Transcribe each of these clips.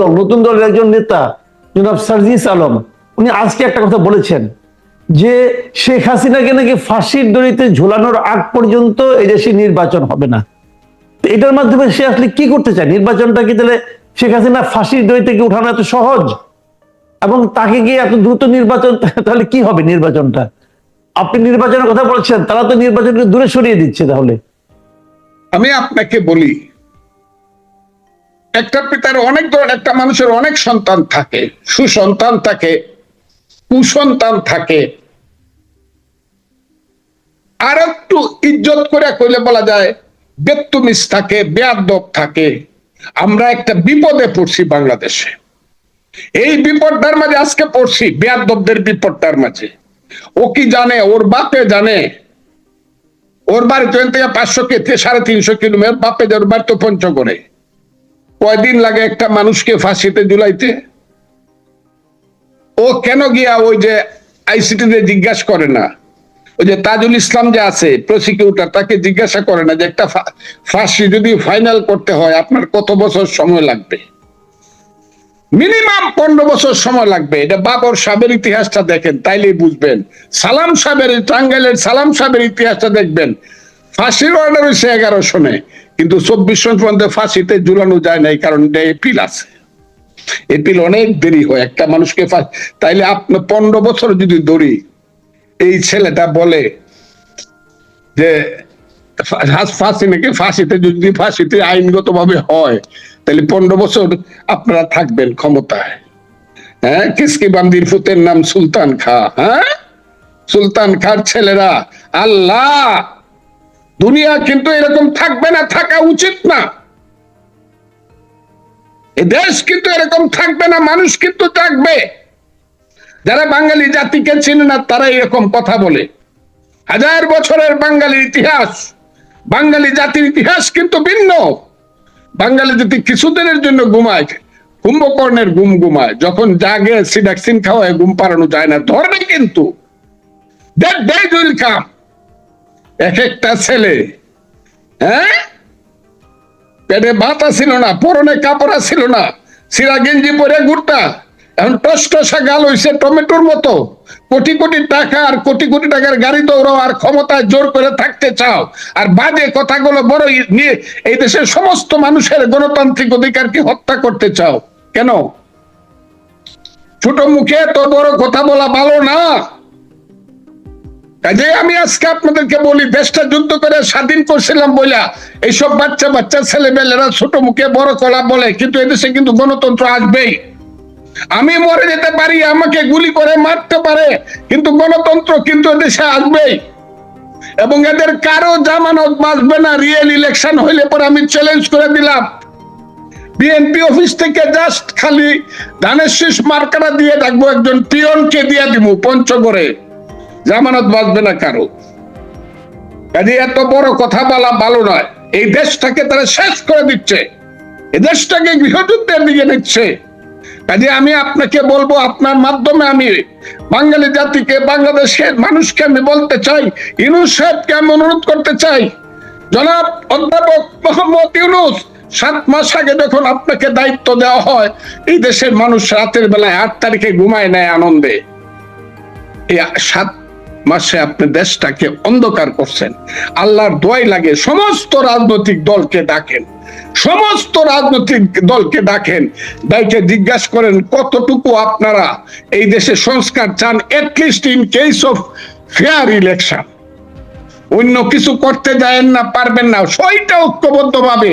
দল, নতুন দলের একজন নেতা, জনাব সার্জিস আলম, উনি আজকে একটা কথা বলেছেন যে শেখ হাসিনাকে নাকি ফাঁসির দড়িতে ঝোলানোর আগ পর্যন্ত এই দেশে নির্বাচন হবে না। এটার মাধ্যমে সে আসলে কি করতে চায়? নির্বাচনটা কি তাহলে শেখ হাসিনা ফাঁসির দড়ি থেকে উঠানো এত সহজ? এবং তাকে গিয়ে এত দ্রুত নির্বাচন, তাহলে কি হবে নির্বাচনটা? আপনি নির্বাচনের কথা বলছেন, তারা তো নির্বাচনকে দূরে সরিয়ে দিচ্ছে তাহলে। আমি আপনাকে বলি একটা পিতার অনেক ধরনের, একটা মানুষের অনেক সন্তান থাকে, সুসন্তান থাকে, কুসন্তান থাকে। আর একটু ইজ্জত করে কইলে বলা যায় বেত্তুমিস থাকে, বেয়াদব থাকে। আমরা একটা বিপদে পড়ছি বাংলাদেশে। এই বিপদটার মাঝে, আজকে পড়ছি বেয়াদবদের বিপদটার মাঝে। ও কি জানে, ওর বাপে জানে? ওর বাড়ি ট্রেন থেকে পাঁচশো কে সাড়ে তিনশো কিলোমিটার বাপে ওর বাড়ি তো পঞ্চগড়ে। কয়দিন লাগে একটা মানুষকে ফাঁসিতে জুলাইতে ও কেন গিয়া ওই যে আইসিটিতে জিজ্ঞাসা করে না? ওই যে তাজুল ইসলাম যে আছে প্রসিকিউটর তাকে জিজ্ঞাসা করে না যে একটা ফাঁসি যদি ফাইনাল করতে হয়, আপনার কত বছর সময় লাগবে? মিনিমাম পনেরো বছর সময় লাগবে। এটা বাবর সাহেবের ইতিহাসটা দেখেন, তাইলেই বুঝবেন। সালাম সাহেবের, টাঙ্গাইলের সালাম সাহেবের ইতিহাসটা দেখবেন। ফাঁসির অর্ডার হয়েছে এগারো সনে কিন্তু চব্বিশ সন পর্যন্ত ফাঁসিতে ঝুলানো যায় না এই কারণ এটা এপিল আছে। এপিল অনেক দেরি হয়, একটা মানুষকে তাইলে আপনার পনেরো বছর যদি ধরি, এই ছেলেটা বলে যে, ফাঁসি নাকি? ফাঁসিতে যদি ফাঁসিতে আইনগত ভাবে হয় তাহলে পনেরো বছর আপনারা থাকবেন ক্ষমতায়। হ্যাঁ? কিসকি বান্দির ফুতের নাম সুলতান খা হ্যাঁ? সুলতান খার ছেলেরা, আল্লাহ! দুনিয়া কিন্তু এরকম থাকবে না, থাকা উচিত না। এ দেশ কিন্তু এরকম থাকবে না, মানুষ কিন্তু থাকবে। যারা বাঙালি জাতিকে চিনে না তারা এরকম কথা বলে। হাজার বছরের বাঙালির ইতিহাস, বাঙালি জাতির ইতিহাস কিন্তু ভিন্ন। বাঙালি জাতি কিছুদিনের জন্য ঘুমায়, কুম্ভকর্ণের ঘুম ঘুমায়, যখন জাগে সিডাক্সিন খাওয়ায়, ঘুম পাড়ানো যায় না, ধরবে কিন্তু। That day will come. এক একটা ছেলে। হ্যাঁ? পেটে ভাত ছিল না, পরনে কাপড় ছিল না সিরা গেঞ্জি পরে ঘুরতা এখন টসটসা গাল হইছে টমেটোর মতো। কোটি কোটি টাকা আর কোটি কোটি টাকার গাড়ি দৌড়াও আর ক্ষমতায় জোর করে থাকতে চাও। আর বাজে কথাগুলো বড় নিয়ে এই দেশের সমস্ত মানুষের গণতান্ত্রিক অধিকারকে হত্যা করতে চাও। কেন? ছোট মুখে তো বড় কথা বলা ভালো না। কাজে আমি আজকে আপনাদেরকে বলি, দেশটা যুদ্ধ করে স্বাধীন করছিলাম বইলা এইসব বাচ্চা বাচ্চা ছেলেমেয়েরা ছোট মুখে বড় কলা বলে, কিন্তু এদেশে কিন্তু গণতন্ত্র আসবেই। আমি মরে যেতে পারি, আমাকে গুলি করে মারতে পারে, কিন্তু গণতন্ত্র কিন্তু এদেশে আসবেই। এবং এদের কারও জামানত বাঁচবে না রিয়েল ইলেকশন হইলে পরে আমি চ্যালেঞ্জ করে দিলাম। বিএনপি অফিস থেকে জাস্ট খালি ধানের শীষ মার্কাটা দিয়ে রাখব, একজন পিয়নকে দিয়ে দিব পঞ্চগড়ে। জামানত বাঁচবে না কারও। কাজে এত বড় কথা বলা ভালো নয়। এই দেশটাকে তারা শেষ করে দিচ্ছে। এই দেশটাকে গৃহযুদ্ধের দিকে নিচ্ছে। কাজে আমি আপনাকে বলব, আপনার মাধ্যমে আমি বাঙালি জাতিকে, বাংলাদেশের মানুষকে আমি বলতে চাই ইউনুস সাহেবকে আমি অনুরোধ করতে চাই। জনাব অধ্যাপক মোহাম্মদ ইউনুস, সাত মাস আগে যখন আপনাকে দায়িত্ব দেওয়া হয়, এই দেশের মানুষ রাতের বেলায় আট তারিখে ঘুমায় নেয় আনন্দে। সাত মাসে আপনি দেশটাকে অন্ধকার করছেন। আল্লাহর দোয়াই লাগে সমস্ত রাজনৈতিক দলকে ডাকেন। সমস্ত রাজনৈতিক দলকে ডাকেন। ডাইকে জিজ্ঞাসা করেন কতটুকু আপনারা এই দেশে সংস্কার চান? At least in case of fair election অন্য কিছু করতে যায়েন না পারবেন না। সইটা ঐক্যবদ্ধ ভাবে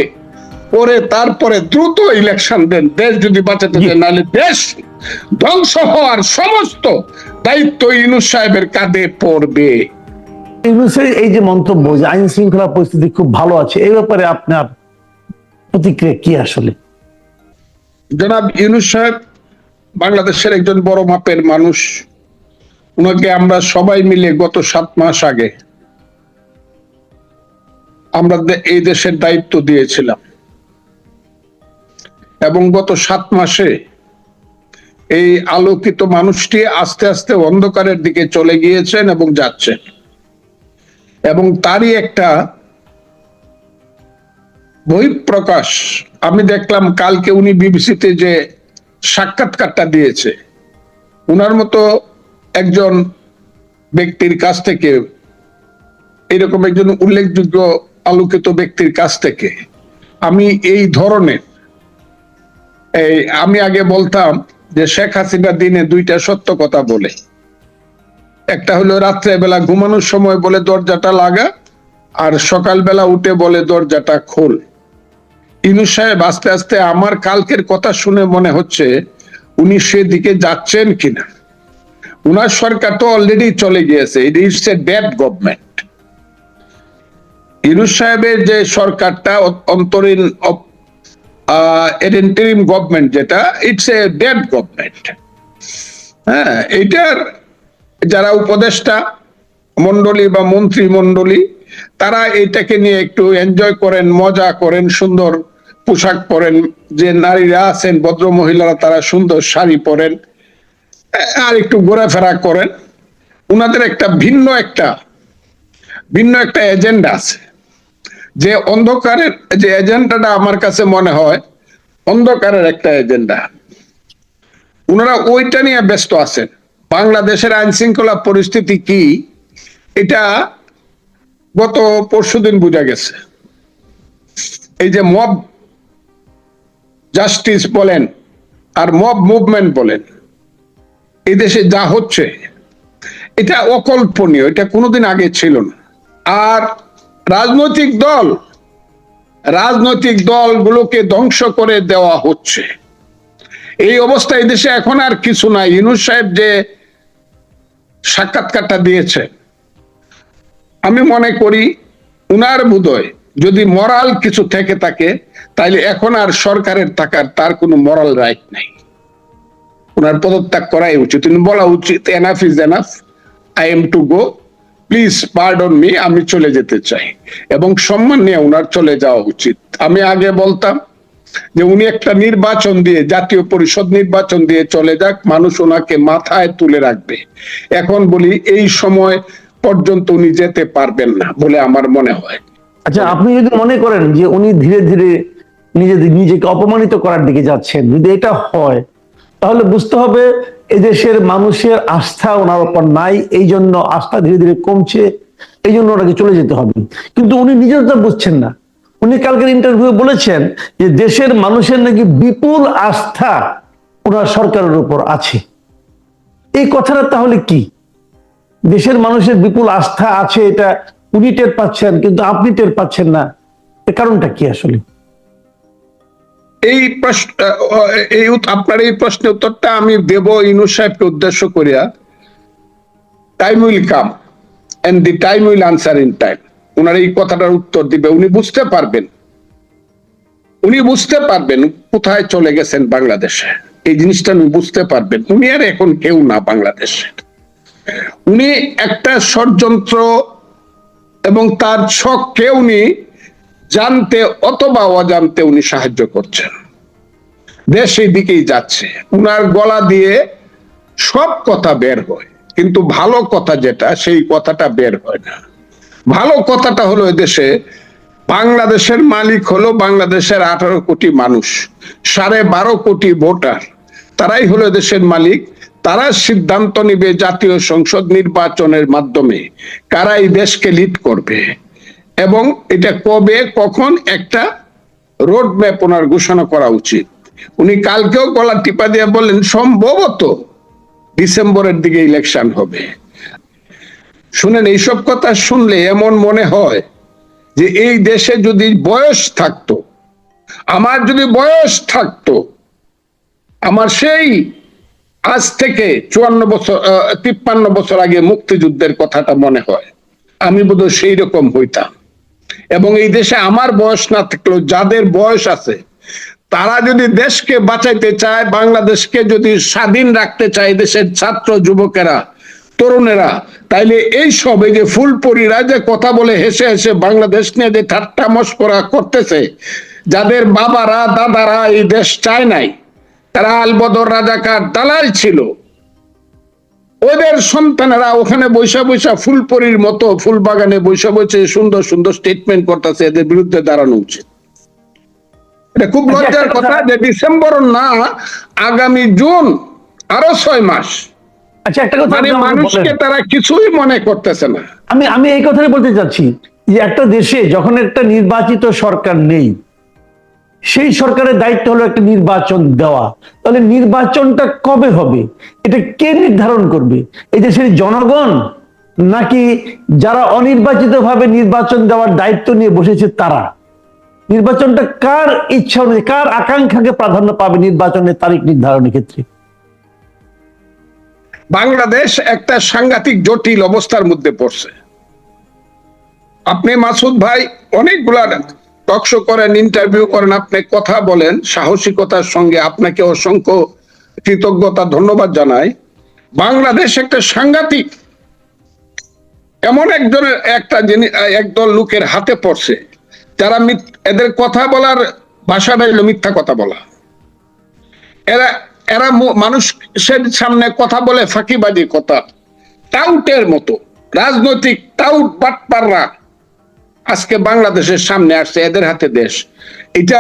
করে তারপরে দ্রুত ইলেকশন দেন। দেশ যদি বাঁচাতে চান নাহলে দেশ ধ্বংস হওয়ার সমস্ত দায়িত্ব ইনুস সাহেবের কাঁধে পড়বে। ইউনুসের এই যে মন্তব্য যে আইন শৃঙ্খলা পরিস্থিতি খুব ভালো আছে এই ব্যাপারে আপনার প্রতিক্রিয়া কি আসলে? জনাব ইউনুস সাহেব বাংলাদেশের একজন বড় মাপের মানুষ। ওনাকে আমরা সবাই মিলে গত সাত মাস আগে আমরা এই দেশের দায়িত্ব দিয়েছিলাম। এবং গত সাত মাসে এই আলোকিত মানুষটি আস্তে আস্তে অন্ধকারের দিকে চলে গিয়েছেন এবং যাচ্ছেন। এবং তারই একটা বহিঃপ্রকাশ, আমি দেখলাম কালকে উনি বিবিসিতে যে সাক্ষাৎকারটা দিয়েছে, উনার মতো একজন ব্যক্তির কাছ থেকে, এরকম একজন উল্লেখযোগ্য আলোকিত ব্যক্তির কাছ থেকে, আমি এই ধরনের, এই আমি আগে বলতাম যে শেখ হাসিনা দিনে দুইটা সত্য কথা বলে। একটা হলো রাত্রে বেলা ঘুমানোর সময় বলে দরজাটা লাগা, আর সকালবেলা উঠে বলে দরজাটা খোল। ইনু সাহেব আস্তে আস্তে আমার কালকের কথা শুনে মনে হচ্ছে উনি সেদিকে যাচ্ছেন কিনা। উনার সরকার তো অলরেডি চলে গিয়েছে it it's a dead government Yunus সাহেবের যে সরকারটা অ- অন্তরীণ ইন্টারিম গভর্নমেন্ট যেটা ইটস এ ডেড গভর্নমেন্ট হ্যাঁ এইটার যারা উপদেষ্টা মন্ডলী বা মন্ত্রী মন্ডলী তারা এটাকে নিয়ে একটু এনজয় করেন, মজা করেন, সুন্দর পোশাক পরেন, যে নারীরা আছেন, ভদ্র মহিলারা, তারা সুন্দর শাড়ি পরেন, আর একটু ঘোরাফেরা করেন। উনাদের একটা ভিন্ন একটা ভিন্ন একটা এজেন্ডা আছে। যে অন্ধকারের যে এজেন্ডাটা আমার কাছে মনে হয়, অন্ধকারের একটা এজেন্ডা। ওনারা ওইটা নিয়ে ব্যস্ত আছেন। বাংলাদেশের আইন শৃঙ্খলা পরিস্থিতি কি, এটা গত পরশুদিন বোঝা গেছে। এই যে মব জাস্টিস বলেন আর মব মুভমেন্ট বলেন এই দেশে যা হচ্ছে, এটা অকল্পনীয়, এটা কোনোদিন আগে ছিল না। আর রাজনৈতিক দল, রাজনৈতিক দলগুলোকে ধ্বংস করে দেওয়া হচ্ছে। এই অবস্থায় দেশে এখন আর কিছু নাই। ইনুস সাহেব যে সাক্ষাৎকারটা দিয়েছে, আমি মনে করি উনার বোধয় যদি মরাল কিছু থেকে থাকে, তাইলে এখন আর সরকারের থাকার তার কোনো মরাল রাইট নাই। ওনার পদত্যাগ করাই উচিত। বলা উচিত enough is enough I am to go please pardon me আমি চলে যেতে চাই। এবং সম্মান নিয়ে ওনার চলে যাওয়া উচিত। আমি আগে বলতাম যে উনি একটা নির্বাচন দিয়ে, জাতীয় পরিষদ নির্বাচন দিয়ে চলে যাক, মানুষ ওনাকে মাথায় তুলে রাখবে। এখন বলি, এই সময় পর্যন্ত উনি যেতে পারবেন না বলে আমার মনে হয়। আচ্ছা আপনি যদি মনে করেন যে উনি ধীরে ধীরে নিজে নিজেকে অপমানিত করার দিকে যাচ্ছেন, যদি এটা হয়, তাহলে বুঝতে হবে এদেশের মানুষের আস্থা ওনার উপর নাই এই জন্য আস্থা ধীরে ধীরে কমছে এই জন্য ওনাকে চলে যেতে হবে। কিন্তু উনি নিজেও তো বুঝছেন না। উনি কালকের ইন্টারভিউ বলেছেন যে দেশের মানুষের নাকি বিপুল আস্থা ওনার সরকারের উপর আছে। এই কথাটা তাহলে কি? দেশের মানুষের বিপুল আস্থা আছে, এটা উনি টের পাচ্ছেন, কিন্তু আপনি টের পাচ্ছেন না। এর কারণটা কি আসলে? এই প্রশ্ন এই আপনার এই প্রশ্নের উত্তরটা আমি দেব ইনু সাহেবকে উদ্দেশ্য করিয়া। Time will come and the time will answer in time ওনার এই কথাটার উত্তর দিবে, উনি বুঝতে পারবেন। উনি বুঝতে পারবেন কোথায় চলে গেছেন বাংলাদেশে। এই জিনিসটা উনি বুঝতে পারবেন। উনি আর এখন কেউ না বাংলাদেশে। উনি একটা ষড়যন্ত্র এবং তার ছককে উনি জানতে অথবা অজান্তে উনি সাহায্য করছেন। দেশ সেই দিকেই যাচ্ছে। উনার গলা দিয়ে সব কথা বের হয়, কিন্তু ভালো কথা যেটা, সেই কথাটা বের হয় না। ভালো কথাটা হলো এদেশে বাংলাদেশের মালিক হলো বাংলাদেশের আঠারো কোটি মানুষ, সাড়ে বারো কোটি ভোটার। তারাই হলো দেশের মালিক। তারা সিদ্ধান্ত নিবে জাতীয় সংসদ নির্বাচনের মাধ্যমে কারা এই দেশকে লিড করবে। এবং এটা কবে, কখন একটা রোড ম্যাপ ওনার ঘোষণা করা উচিত। উনি কালকেও গলা টিপা দিয়ে বললেন, সম্ভবত ডিসেম্বরের দিকে ইলেকশন হবে। শুনেন, এইসব কথা শুনলে এমন মনে হয় যে এই দেশে যদি বয়স থাকতো, আমার যদি বয়স থাকতো, আমার সেই আজ থেকে চুয়ান্ন বছর তিপ্পান্ন বছর আগে মুক্তিযুদ্ধের কথাটা মনে হয়। আমি বোধহয় সেই রকম হইতাম। এবং এই দেশে আমার বয়স না থাকলেও যাদের বয়স আছে, তারা যদি দেশকে বাঁচাইতে চায়, বাংলাদেশকে যদি স্বাধীন রাখতে চায় দেশের ছাত্র যুবকেরা, তরুণেরা, তাইলে এই সব এই যে ফুলপরিরা যে কথা বলে হেসে হেসে বাংলাদেশ নিয়ে যে ঠাট্টা মস্করা করতেছে, যাদের বাবারা, দাদারা এই দেশ চায় নাই, তারা আলবদর রাজাকার দালাল ছিল। ওদের সন্তানেরা ওখানে বৈশা বৈশা ফুলপরির মতো ফুল বাগানে বৈশা বসে সুন্দর সুন্দর স্টেটমেন্ট করতেছে এদের বিরুদ্ধে দাঁড়ানো উচিত। এটা খুব আচ্ছা, লজ্জার কথা কথা- যে ডিসেম্বর না আগামী জুন আরও ছয় মাস। আচ্ছা একটা কথা মানে মানুষকে তারা কিছুই মনে করতেছে না। আমি আমি এই কথাই বলতে চাচ্ছি যে একটা দেশে যখন একটা নির্বাচিত সরকার নেই সেই সরকারের দায়িত্ব হলো একটা নির্বাচন দেওয়া। তাহলে নির্বাচনটা কবে হবে? এটা কে নির্ধারণ করবে? এই দেশের জনগণ? নাকি যারা অনির্বাচিত ভাবে নির্বাচন দেওয়ার দায়িত্ব নিয়ে বসেছে তারা? নির্বাচনটা কার ইচ্ছা অনুযায়ী, কার আকাঙ্ক্ষাকে প্রাধান্য পাবে নির্বাচনের তারিখ নির্ধারণের ক্ষেত্রে? বাংলাদেশ একটা সাংঘাতিক জটিল অবস্থার মধ্যে পড়ছে। আপনি মাসুদ ভাই, অনেকগুলা টকশো করেন ইন্টারভিউ করেন, আপনি কথা বলেন, সাহসিকতার সঙ্গে আপনাকে অসংখ্য কৃতজ্ঞতা, ধন্যবাদ জানাই। বাংলাদেশ একটা সাংঘাতিক, এমন একজনের, একটা জিনিস, একদল লোকের হাতে পড়ছে, যারা এদের কথা বলার ভাষাটা হলো মিথ্যা কথা বলা। এরা এরা মানুষের সামনে কথা বলে ফাঁকিবাজি কথা, টাউটের মতো, রাজনৈতিক টাউট বাটপাররা আজকে বাংলাদেশের সামনে আসছে, এদের হাতে দেশ। এটা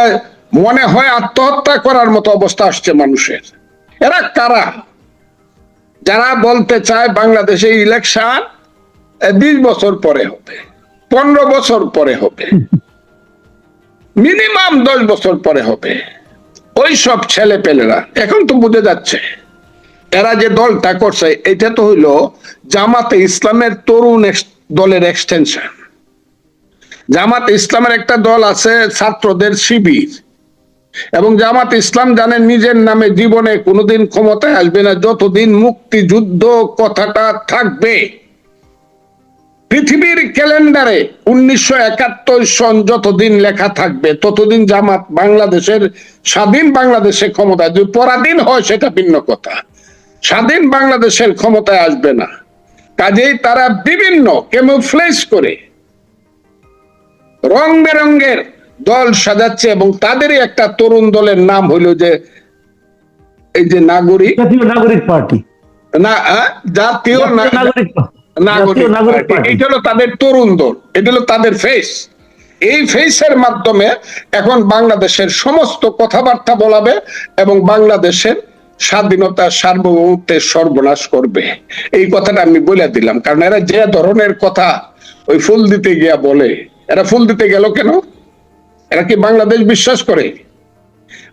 মনে হয় আত্মহত্যা করার মতো অবস্থা আসছে মানুষের। এরা কারা? যারা বলতে চায় বাংলাদেশে ইলেকশন বিশ বছর পরে হবে, পনেরো বছর পরে হবে মিনিমাম দশ বছর পরে হবে। ওই সব ছেলে পেলেরা এখন তো বুঝে যাচ্ছে, এরা যে দলটা করছে, এটা তো হইল জামাতে ইসলামের তরুণ দলের এক্সটেনশন জামাত ইসলামের একটা দল আছে ছাত্রদের শিবির। এবং জামাত ইসলাম জানে নিজের নামে জীবনে কোনোদিন ক্ষমতায় আসবে না, যতদিন মুক্তিযুদ্ধ কথাটা থাকবে। পৃথিবীর ক্যালেন্ডারে উনিশশো একাত্তর সন যতদিন লেখা থাকবে, ততদিন জামাত বাংলাদেশের, স্বাধীন বাংলাদেশে ক্ষমতায় যদি পরাধীন হয় সেটা ভিন্ন কথা। স্বাধীন বাংলাদেশের ক্ষমতায় আসবে না। কাজেই তারা বিভিন্ন কেমোফ্লেজ করে রং বেরঙ্গের দল সাজাচ্ছে এবং তাদেরই একটা তরুণ দলের নাম হইল যে এই যে নাগরিক। জাতীয় নাগরিক পার্টি। না জাতীয় নাগরিক। পার্টি। এটা হলো তাদের তরুণ দল এটা হলো তাদের ফেস এই ফেসের মাধ্যমে এখন বাংলাদেশের সমস্ত কথাবার্তা বলাবে এবং বাংলাদেশের স্বাধীনতা সার্বভৌমত্বের সর্বনাশ করবে। এই কথাটা আমি বলে দিলাম কারণ এরা যে ধরনের কথা ওই ফুল দিতে গিয়া বলে। এরা ফুল দিতে গেল কেন? এরা কি বাংলাদেশ বিশ্বাস করে?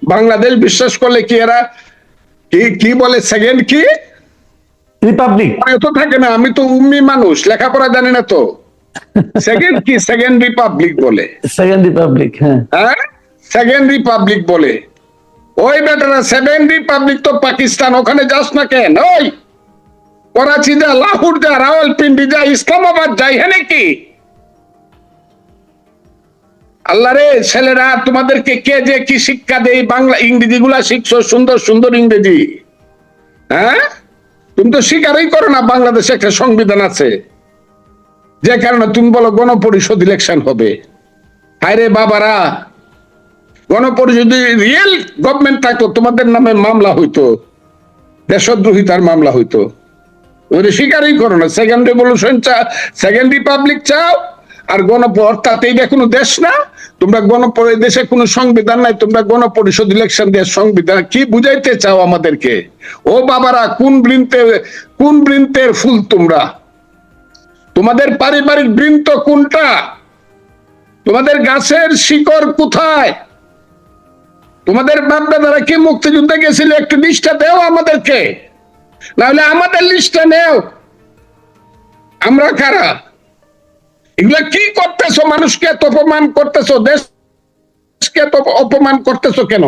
বাংলাদেশ বিশ্বাস করলে কি এরা কি কি বলে সেকেন্ড কি? রিপাবলিক মনে তো থাকে না আমি তো উম্মি মানুষ লেখাপড়া জানি না তো। সেকেন্ড কি? সেকেন্ড রিপাবলিক বলে। সেকেন্ড রিপাবলিক হ্যাঁ। হ্যাঁ? সেকেন্ড রিপাবলিক বলে। ওই বেটারা সেভেন রিপাবলিক তো পাকিস্তান ওখানে যাস না কেন? ওই! করাচি যা লাহোর যা রাওয়ালপিন্ডি যা ইসলামাবাদ যাই হ্যাঁ নাকি আল্লাহ রে, ছেলেরা, তোমাদেরকে কে যে কি শিক্ষা দেয়? বাংলা ইংরেজি গুলা শিখছো, সুন্দর সুন্দর ইংরেজি। হ্যাঁ? তুমি তো স্বীকারই করো না বাংলাদেশে একটা সংবিধান আছে। যে কারণে তুমি বলো গণপরিষদ ইলেকশন হবে। হায় রে বাবারা, গণপরিষদ রিয়েল গভর্নমেন্ট থাকতো, তোমাদের নামে মামলা হইতো। দেশদ্রোহিতার মামলা হইতো। স্বীকারই করো না। সেকেন্ড রেভলিউশন চা সেকেন্ড রিপাবলিক চাও আর গণ অর্থাৎ এইটা কোনো দেশ না। তোমরা গণ দেশে কোনো সংবিধান নাই, তোমরা গণপরিষদ ইলেকশন দিয়ে সংবিধান কি বুঝাইতে চাও আমাদেরকে? ও বাবারা, কোন বৃন্তে, কোন বৃন্তের ফুল তোমরা? তোমাদের পারিবারিক বৃন্ত কোনটা? তোমাদের গাছের শিকড় কোথায়? তোমাদের বাপদাদারা কি মুক্তিযুদ্ধে গেছিল? একটু লিস্টটা দেও আমাদেরকে। নাহলে আমাদের লিস্টটা নেও। আমরা কারা? এগুলা কি করতেছো? মানুষকে এত অপমান করতেছো? দেশকে এত অপমান করতেছো কেন?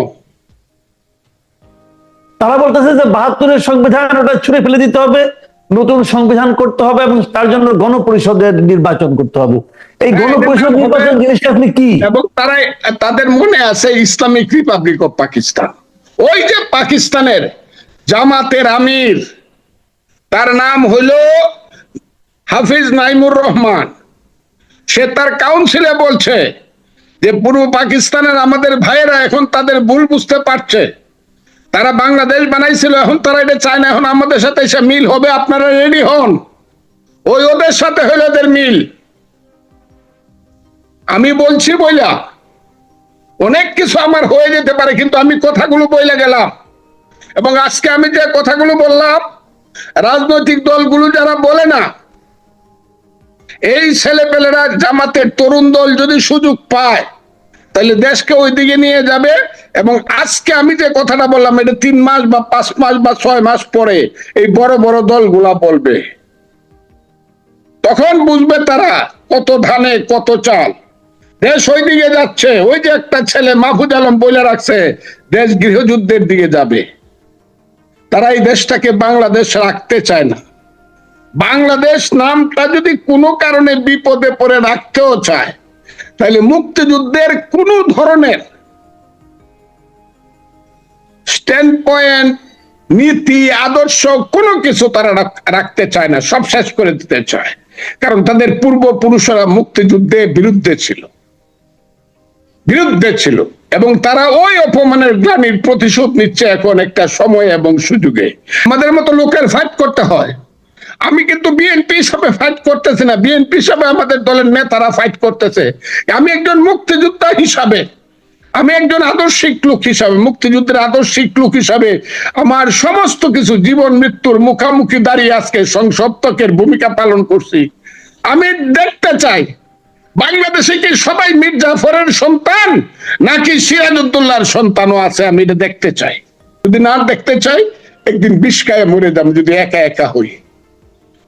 তারা বলতেছে যে বাহাত্তরের সংবিধান ওটা ছুঁড়ে ফেলে দিতে হবে নতুন সংবিধান করতে হবে এবং তার জন্য গণপরিষদের নির্বাচন করতে হবে। এই হ্যাঁ, গণপরিষদ নির্বাচন জিনিসটা আপনি কি? এবং তারা তাদের মনে আছে ইসলামিক রিপাবলিক অফ পাকিস্তান। ওই যে পাকিস্তানের জামাতের আমির তার নাম হইল হাফিজ নাইমুর রহমান। সে তার কাউন্সিলে বলছে যে পূর্ব পাকিস্তানের আমাদের ভাইয়েরা এখন তাদের ভুল বুঝতে পারছে। তারা বাংলাদেশ বানাইছিল, এখন তারা এটা চায় না, এখন আমাদের সাথে এসে মিল হবে, আপনারা রেডি হন। ওই ওদের সাথে হইল ওদের মিল। আমি বলছি বইলা, অনেক কিছু আমার হয়ে যেতে পারে, কিন্তু আমি কথাগুলো বলে গেলাম। এবং আজকে আমি যে কথাগুলো বললাম, রাজনৈতিক দলগুলো যারা বলে না এই ছেলেপেলেরা জামাতের তরুণ দল যদি সুযোগ পায়, তাহলে দেশকে ওইদিকে নিয়ে যাবে এবং আজকে আমি যে কথাটা বললাম, এটা তিন মাস বা পাঁচ মাস বা ছয় মাস পরে এই বড় বড় দলগুলা বলবে। তখন বুঝবে তারা কত ধানে, কত চাল। দেশ ওই দিকে যাচ্ছে, ওই যে একটা ছেলে মাহফুজ আলম বলে রাখছে, দেশ গৃহযুদ্ধের দিকে যাবে। তারা এই দেশটাকে বাংলাদেশ রাখতে চায় না। বাংলাদেশ নামটা যদি কোনো কারণে বিপদে পড়ে রাখতেও চায়, তাহলে মুক্তিযুদ্ধের কোন ধরনের স্ট্যান্ড পয়েন্ট নীতি, আদর্শ কোনো কিছু তারা রাখতে চায় না, সব শেষ করে দিতে চায়। কারণ তাদের পূর্বপুরুষরা মুক্তিযুদ্ধে বিরুদ্ধে ছিল। বিরুদ্ধে ছিল। এবং তারা ওই অপমানের গ্লানির প্রতিশোধ নিচ্ছে এখন একটা সময় এবং সুযোগে। আমাদের মতো লোকের ফাইট করতে হয়। আমি কিন্তু বিএনপি হিসাবে ফাইট করতেছি না। বিএনপি হিসাবে আমাদের দলের নেতারা ফাইট করতেছে। আমি একজন মুক্তিযোদ্ধা হিসাবে, আমি একজন আদর্শিক লোক হিসাবে, মুক্তিযুদ্ধের আদর্শিক লোক হিসাবে আমার সমস্ত কিছু জীবন মৃত্যুর মুখামুখি দাঁড়িয়ে আজকে সংসপ্তকের ভূমিকা পালন করছি। আমি দেখতে চাই, বাংলাদেশে কি সবাই মীর জাফরের সন্তান নাকি সিরাজউদ্দৌলার সন্তানও আছে? আমি এটা দেখতে চাই। যদি না দেখতে চাই, একদিন বিষকায় মরে যাম, যদি একা একা হই।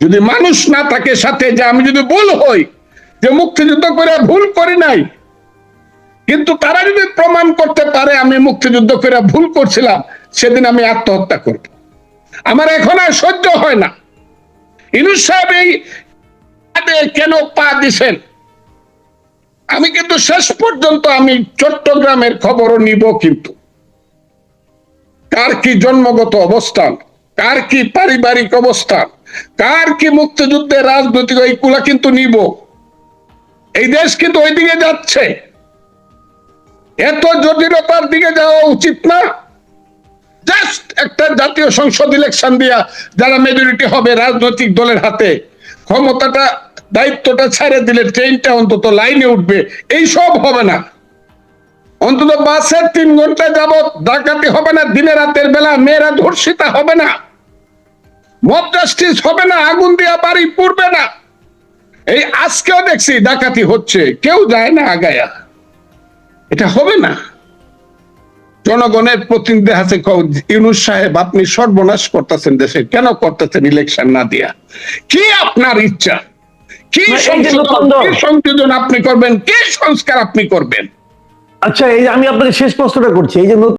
যদি মানুষ না থাকে সাথে, যে আমি যদি ভুল হই, যে মুক্তিযুদ্ধ করে ভুল করি নাই, কিন্তু তারা যদি প্রমাণ করতে পারে আমি মুক্তিযুদ্ধ করে ভুল করছিলাম, সেদিন আমি আত্মহত্যা করব। আমার এখন আর সহ্য হয় না। ইনুস সাহেব এই কেন পা দিছেন? আমি কিন্তু শেষ পর্যন্ত আমি চট্টগ্রামের খবরও নিব কিন্তু। কার কি জন্মগত অবস্থান, কার কি পারিবারিক অবস্থান কার কি মুক্তিযুদ্ধের রাজনৈতিক এইগুলা কিন্তু নিব? এই দেশ কিন্তু ওইদিকে যাচ্ছে। এত জটিলতার দিকে যাওয়া উচিত না। জাস্ট একটা জাতীয় সংসদ ইলেকশন দিয়া যারা মেজরিটি হবে রাজনৈতিক দলের হাতে, ক্ষমতাটা, দায়িত্বটা ছেড়ে দিলে ট্রেনটা অন্তত লাইনে উঠবে। এই সব হবে না। অন্তত বাসের তিন ঘণ্টা যাবত ডাকাতি হবে না, দিনে রাতের বেলা মেয়েরা ধর্ষিতা হবে না। মব জাস্টিস হবে না আগুন দিয়া বাড়ি পুড়বে না। এই আজকেও দেখছি ডাকাতি হচ্ছে কেউ যায় না আগায়া। এটা হবে না। জনগণের প্রতিনিধি আছে ইউনুস সাহেব আপনি সর্বনাশ করতেছেন দেশে কেন করতেছেন ইলেকশন না দিয়া? কি আপনার ইচ্ছা? কি সংশোধন আপনি করবেন? কি সংস্কার আপনি করবেন? আচ্ছা এই আমি আপনাকে শেষ প্রশ্নটা করছি এই যে